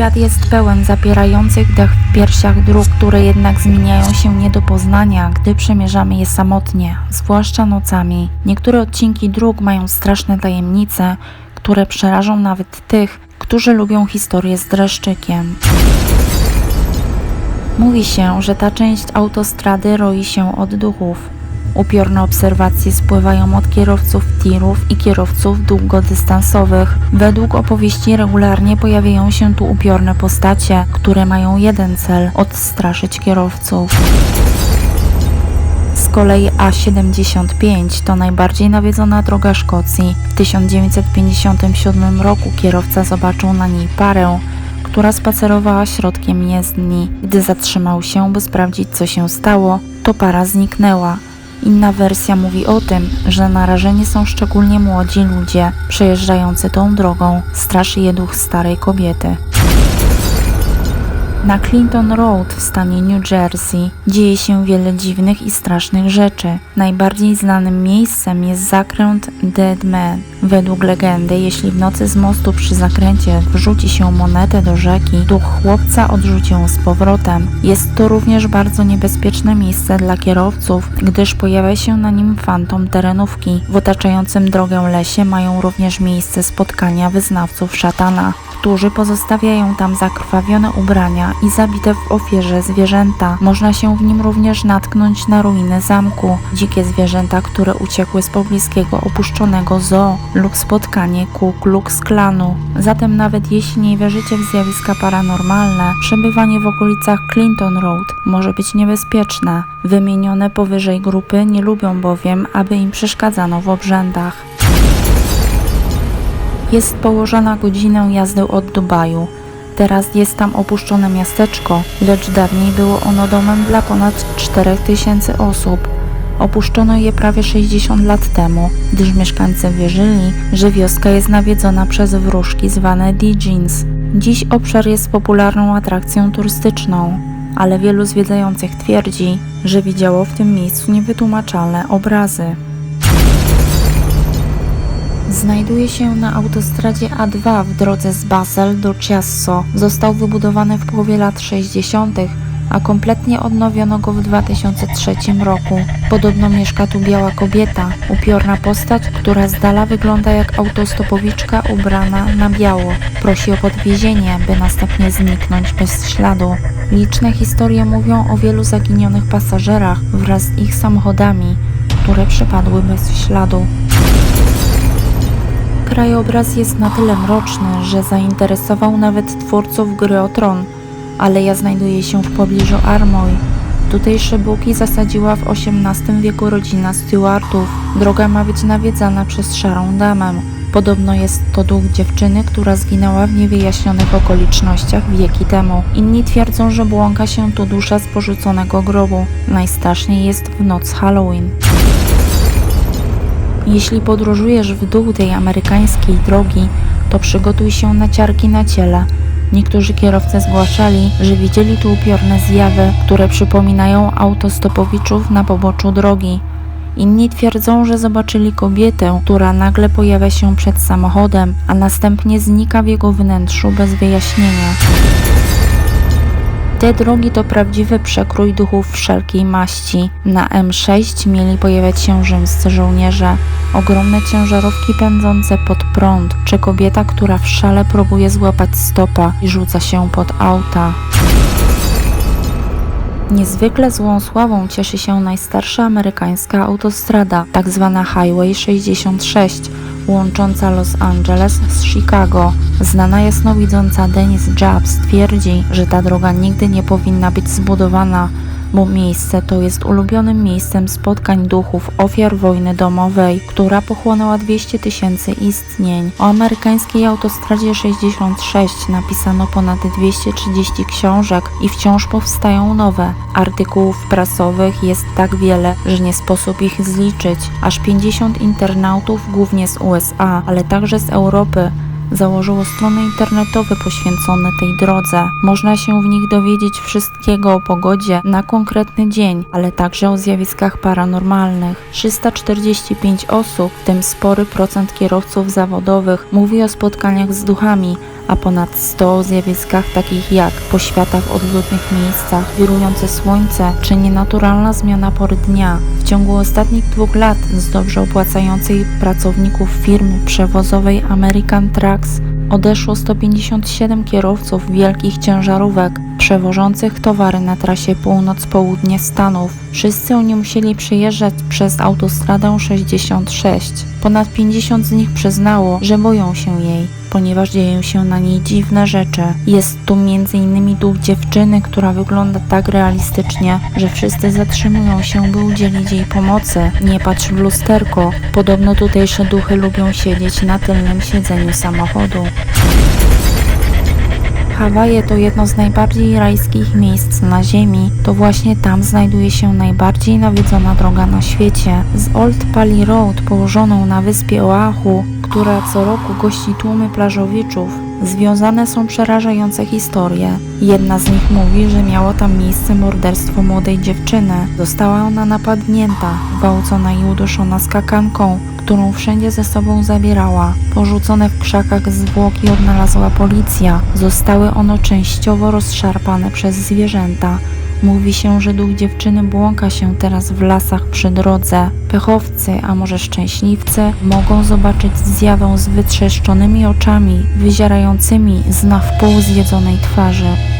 Świat jest pełen zapierających dech w piersiach dróg, które jednak zmieniają się nie do poznania, gdy przemierzamy je samotnie, zwłaszcza nocami. Niektóre odcinki dróg mają straszne tajemnice, które przerażą nawet tych, którzy lubią historię z dreszczykiem. Mówi się, że ta część autostrady roi się od duchów. Upiorne obserwacje spływają od kierowców tirów i kierowców długodystansowych. Według opowieści regularnie pojawiają się tu upiorne postacie, które mają jeden cel odstraszyć kierowców. Z kolei A75 to najbardziej nawiedzona droga Szkocji. W 1957 roku kierowca zobaczył na niej parę, która spacerowała środkiem jezdni. Gdy zatrzymał się, by sprawdzić, co się stało, to para zniknęła. Inna wersja mówi o tym, że narażeni są szczególnie młodzi ludzie przejeżdżający tą drogą. Straszy je duch starej kobiety. Na Clinton Road w stanie New Jersey dzieje się wiele dziwnych i strasznych rzeczy. Najbardziej znanym miejscem jest zakręt Dead Man. Według legendy, jeśli w nocy z mostu przy zakręcie wrzuci się monetę do rzeki, duch chłopca odrzuci ją z powrotem. Jest to również bardzo niebezpieczne miejsce dla kierowców, gdyż pojawia się na nim fantom terenówki. W otaczającym drogę lesie mają również miejsce spotkania wyznawców szatana którzy pozostawiają tam zakrwawione ubrania i zabite w ofierze zwierzęta. Można się w nim również natknąć na ruiny zamku, dzikie zwierzęta, które uciekły z pobliskiego opuszczonego zoo lub spotkanie Ku Klux Klanu. Zatem nawet jeśli nie wierzycie w zjawiska paranormalne, przebywanie w okolicach Clinton Road może być niebezpieczne. Wymienione powyżej grupy nie lubią bowiem, aby im przeszkadzano w obrzędach. Jest położona godzinę jazdy od Dubaju. Teraz jest tam opuszczone miasteczko, lecz dawniej było ono domem dla ponad 4000 osób. Opuszczono je prawie 60 lat temu, gdyż mieszkańcy wierzyli, że wioska jest nawiedzona przez wróżki zwane Dijins. Dziś obszar jest popularną atrakcją turystyczną, ale wielu zwiedzających twierdzi, że widziało w tym miejscu niewytłumaczalne obrazy. Znajduje się na autostradzie A2 w drodze z Basel do Chiasso. Został wybudowany w połowie lat 60., a kompletnie odnowiono go w 2003 roku. Podobno mieszka tu biała kobieta, upiorna postać, która z dala wygląda jak autostopowiczka ubrana na biało. Prosi o podwiezienie, by następnie zniknąć bez śladu. Liczne historie mówią o wielu zaginionych pasażerach wraz z ich samochodami, które przepadły bez śladu. Krajobraz jest na tyle mroczny, że zainteresował nawet twórców gry o tron. Aleja znajduje się w pobliżu Armoy. Tutejsze buki zasadziła w XVIII wieku rodzina Stuartów. Droga ma być nawiedzana przez szarą damę. Podobno jest to duch dziewczyny, która zginęła w niewyjaśnionych okolicznościach wieki temu. Inni twierdzą, że błąka się tu dusza z porzuconego grobu. Najstraszniej jest w noc Halloween. Jeśli podróżujesz w dół tej amerykańskiej drogi, to przygotuj się na ciarki na ciele. Niektórzy kierowcy zgłaszali, że widzieli tu upiorne zjawy, które przypominają autostopowiczów na poboczu drogi. Inni twierdzą, że zobaczyli kobietę, która nagle pojawia się przed samochodem, a następnie znika w jego wnętrzu bez wyjaśnienia. Te drogi to prawdziwy przekrój duchów wszelkiej maści. Na M6 mieli pojawiać się rzymscy żołnierze, ogromne ciężarówki pędzące pod prąd, czy kobieta, która w szale próbuje złapać stopa i rzuca się pod auta. Niezwykle złą sławą cieszy się najstarsza amerykańska autostrada, tak zwana Highway 66, łącząca Los Angeles z Chicago. Znana jasnowidząca Denise Jabs twierdzi, że ta droga nigdy nie powinna być zbudowana, bo miejsce to jest ulubionym miejscem spotkań duchów ofiar wojny domowej, która pochłonęła 200 tysięcy istnień. O amerykańskiej autostradzie 66 napisano ponad 230 książek i wciąż powstają nowe. Artykułów prasowych jest tak wiele, że nie sposób ich zliczyć. Aż 50 internautów, głównie z USA, ale także z Europy, założyło strony internetowe poświęcone tej drodze. Można się w nich dowiedzieć wszystkiego o pogodzie na konkretny dzień, ale także o zjawiskach paranormalnych. 345 osób, w tym spory procent kierowców zawodowych, mówi o spotkaniach z duchami, a ponad 100 o zjawiskach takich jak poświata w odludnych miejscach, wirujące słońce czy nienaturalna zmiana pory dnia. W ciągu ostatnich dwóch lat z dobrze opłacającej pracowników firmy przewozowej American Odeszło 157 kierowców wielkich ciężarówek przewożących towary na trasie północ-południe Stanów. Wszyscy oni musieli przejeżdżać przez autostradę 66. Ponad 50 z nich przyznało, że boją się jej, ponieważ dzieją się na niej dziwne rzeczy. Jest tu m.in. duch dziewczyny, która wygląda tak realistycznie, że wszyscy zatrzymują się, by udzielić jej pomocy. Nie patrz w lusterko. Podobno tutejsze duchy lubią siedzieć na tylnym siedzeniu samochodu. Hawaje to jedno z najbardziej rajskich miejsc na Ziemi. To właśnie tam znajduje się najbardziej nawiedzona droga na świecie. Z Old Pali Road położoną na wyspie Oahu, która co roku gości tłumy plażowiczów, związane są przerażające historie. Jedna z nich mówi, że miało tam miejsce morderstwo młodej dziewczyny. Została ona napadnięta, gwałcona i uduszona skakanką, którą wszędzie ze sobą zabierała. Porzucone w krzakach zwłoki odnalazła policja. Zostały one częściowo rozszarpane przez zwierzęta. Mówi się, że duch dziewczyny błąka się teraz w lasach przy drodze. Pechowcy, a może szczęśliwcy, mogą zobaczyć zjawę z wytrzeszczonymi oczami, wyzierającymi z na wpół zjedzonej twarzy.